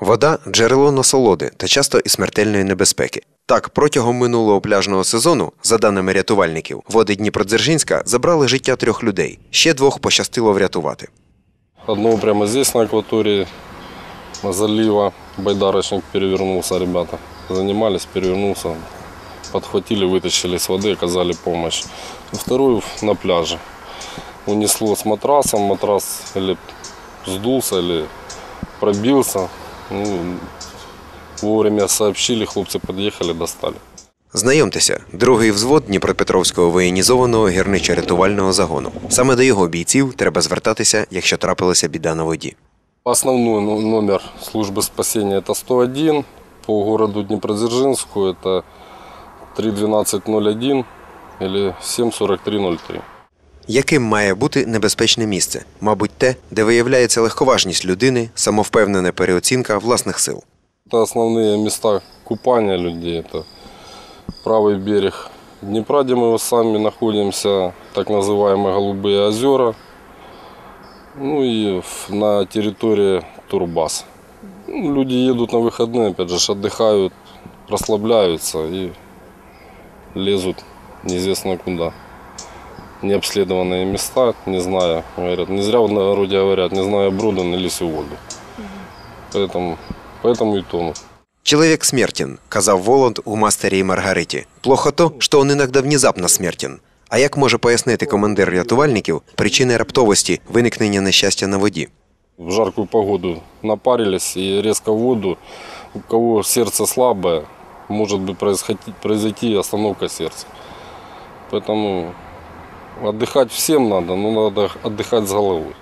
Вода джерело насолоди та часто і смертельної небезпеки. Так, протягом минулого пляжного сезону, за даними рятувальників, води Дніпродзержинська забрали життя трьох людей. Ще двох пощастило врятувати. Одного прямо здесь на акватории залива. Байдарочник перевернулся, ребята. Занимались, перевернулся. Подхватили, вытащили с воды, оказали помощь. Второй на пляже. Унесло с матрасом. Матрас или сдулся, или пробился. Ну, вовремя сообщили, хлопцы подъехали, достали. Знайомтеся, другий взвод Дніпропетровського воєнізованого гірничо-рятувального загону. Саме до його бійців треба звертатися, якщо трапилася біда на воді. Основной ну, номер службы спасения это 101. По городу Днепродзержинску это 31201 или 74303. Яким має бути небезпечне місце? Мабуть, те, де виявляється легковажність людини, самовпевнена переоцінка власних сил. Это основные места купания людей. Это правый берег Днепра, где мы сами находимся, так называемые Голубые озера. Ну и в- на территории Турбас. Ну, люди едут на выходные, опять же, ж, отдыхают, расслабляются и лезут неизвестно куда. Необследованные места, не зная, говорят, не зря в народе говорят, не зная брода, не лезь в воду. Поэтому, поэтому и тонут. Человек смертен, казав Воланд у мастері і Маргариті. Плохо то, що він іноді внезапно смертен. А як може пояснити командир рятувальників причини раптовості виникнення нещастя на воді? В жаркую погоду напарились и резко в воду. У кого сердце слабое, может быть происходить, произойти остановка сердца. Поэтому отдыхать всем надо, но надо отдыхать с головой.